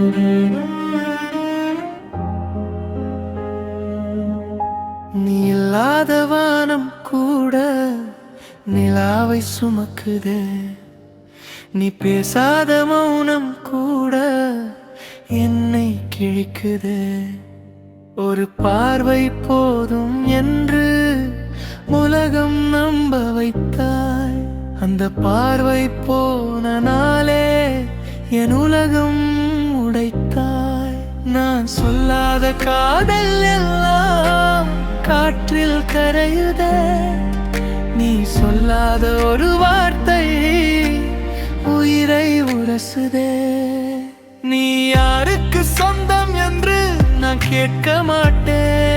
நீ வானம் கூட நிலாவை சுமக்குதே. நீ பேசாத மௌனம் கூட என்னை கிழிக்குது. ஒரு பார்வை போதும் என்று உலகம் நம்ப வைத்தாய். அந்த பார்வை போன நாளே என் உலகம் நான் சொல்லாத காதல் எல்லாம் காற்றில் கரையுத. நீ சொல்லாத ஒரு வார்த்தை உயிரை உரசுதே. நீ யாருக்கு சொந்தம் என்று நான் கேட்க மாட்டேன்.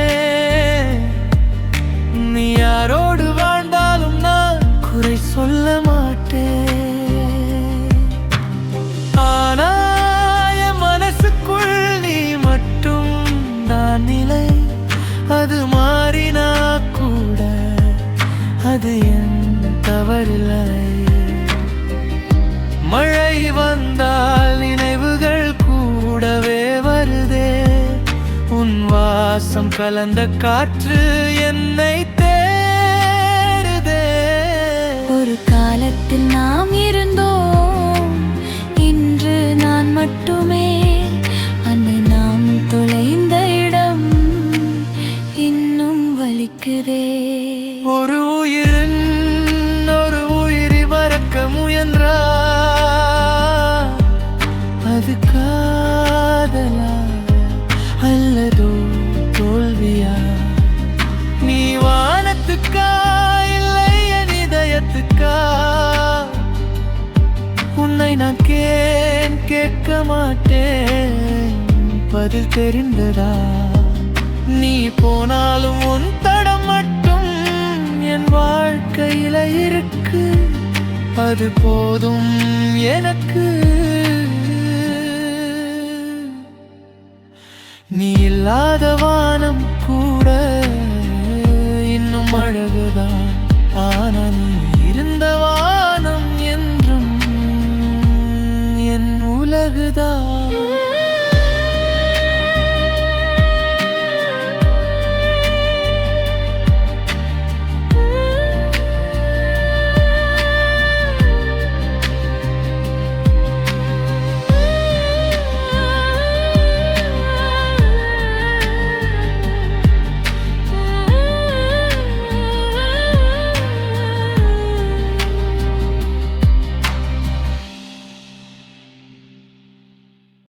அது மாறினா கூட அது என் தவறில்லை. மழை வந்தால் நினைவுகள் கூடவே வருதே. உன் வாசம் கலந்த காற்று என்னை தேடுதே ஒரு காலத்தில் நாம் இருந்தோம். இன்று நான் மட்டும் முயன்றா அது காதலா அல்லதோ தோல்வியா? நீ வானத்துக்கா இல்லை என் இதயத்துக்கா? உன்னை நான் கேன் கேட்க மாட்டேன். பதில் தெரிந்ததா? நீ போனாலும் உன் தடம் மட்டும் என் வாழ்க்கையில இருக்கு. அது போதும் எனக்கு. நீ இல்லாத வானம்